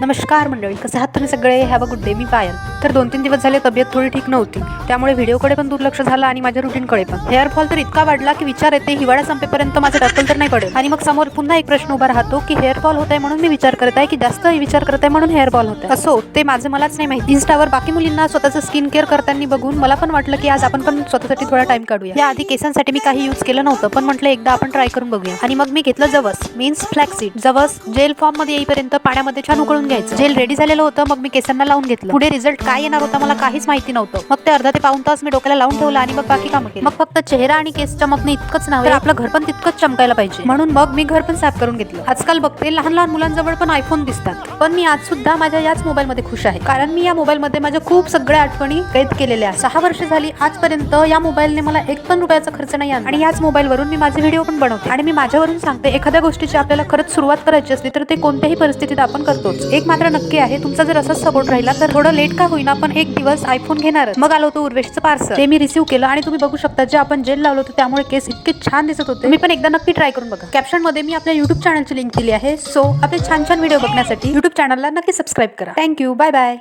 नमस्कार मंडळी कसे आहात तुम्ही सगळे? हॅव अ गुड डे मी पायल. तर दोन तीन दिवस झाले तब्येत थोडी ठीक नव्हती. त्यामुळे व्हिडिओकडे पण दुर्लक्ष झालं आणि माझ्या रुटीनकडे पण. हेअर फॉल तर इतका वाढला की विचार येते हिवाळा संपेपर्यंत माझं टक्कल तर नाही पडेल. आणि मग समोर पुन्हा एक प्रश्न उभा राहतो की हेअर फॉल होत आहे म्हणून मी विचार करत आहे की जास्त विचार करत आहे म्हणून हेअर फॉल होत आहे असो ते माझं मलाच नाही माहिती. इन्स्टावर बाकी मुलींना स्वतःचं स्किन केअर करताना बघून मला पण वाटलं की आज आपण पण स्वतःसाठी थोडा टाइम काढूया. या आधी केसांसाठी मी काही यूज केलं नव्हतं पण म्हटलं एकदा आपण ट्राय करून बघूया. आणि मग मी घेतलं जवस मीन्स फ्लॅक्सीड जवस जेल फॉर्ममध्ये येईपर्यंत पाण्यामध्ये छान उकळून घ्यायचं. जेल रेडी झालेलं होतं मग मी केसांना लावून घेतलं. पुढे रिझल्ट काय येणार होता मला काहीच माहिती नव्हतं. मग ते अर्धा ते पाऊन तास मी डोक्याला लावून ठेवलं आणि मग बाकी कामं केली. मग फक्त चेहरा आणि केस चमकणे इतकंच नव्हे तर आपलं घर पण तितकंच चमकायला पाहिजे. म्हणून मग मी घर पण साफ करून घेतलं. आजकाल बघते लहान लहान मुलांजवळ पण आयफोन दिसतात. पण मी आज सुद्धा माझ्या याच मोबाईल मध्ये खुश आहे. कारण मी या मोबाईल मध्ये माझ्या खूप सगळ्या आठवणी कैद केलेल्या सहा वर्ष झाली आजपर्यंत या मोबाईलने मला एक पण रुपयाचा खर्च नाही आणला आणि याच मोबाईल वरून मी माझे व्हिडिओ पण बनवते. आणि मी माझ्यावरून सांगते एखाद्या गोष्टीची आपल्याला खरंच सुरुवात करायची असली तर ते कोणत्याही परिस्थितीत आपण करतोच. एक मात्र नक्की आहे तुमचा जर असाच सपोर्ट राहिला तर थोडं लेट का होईना पण एक दिवस आयफोन घेणार मग आलो होतो उर्वेशचं पार्सल ते मी रिसिव्ह केलं आणि तुम्ही बघू शकता जे आपण जेल लावलं होतं त्यामुळे केस इतके छान दिसत होते. मी पण एकदा नक्की ट्राय करून बघा. कॅप्शनमध्ये मी आपल्या युट्यूब चॅनलची लिंक दिली आहे सो आपले छान छान व्हिडिओ बघण्यासाठी युट्यूब चॅनलला नक्की सबस्क्राईब करा. Thank you bye bye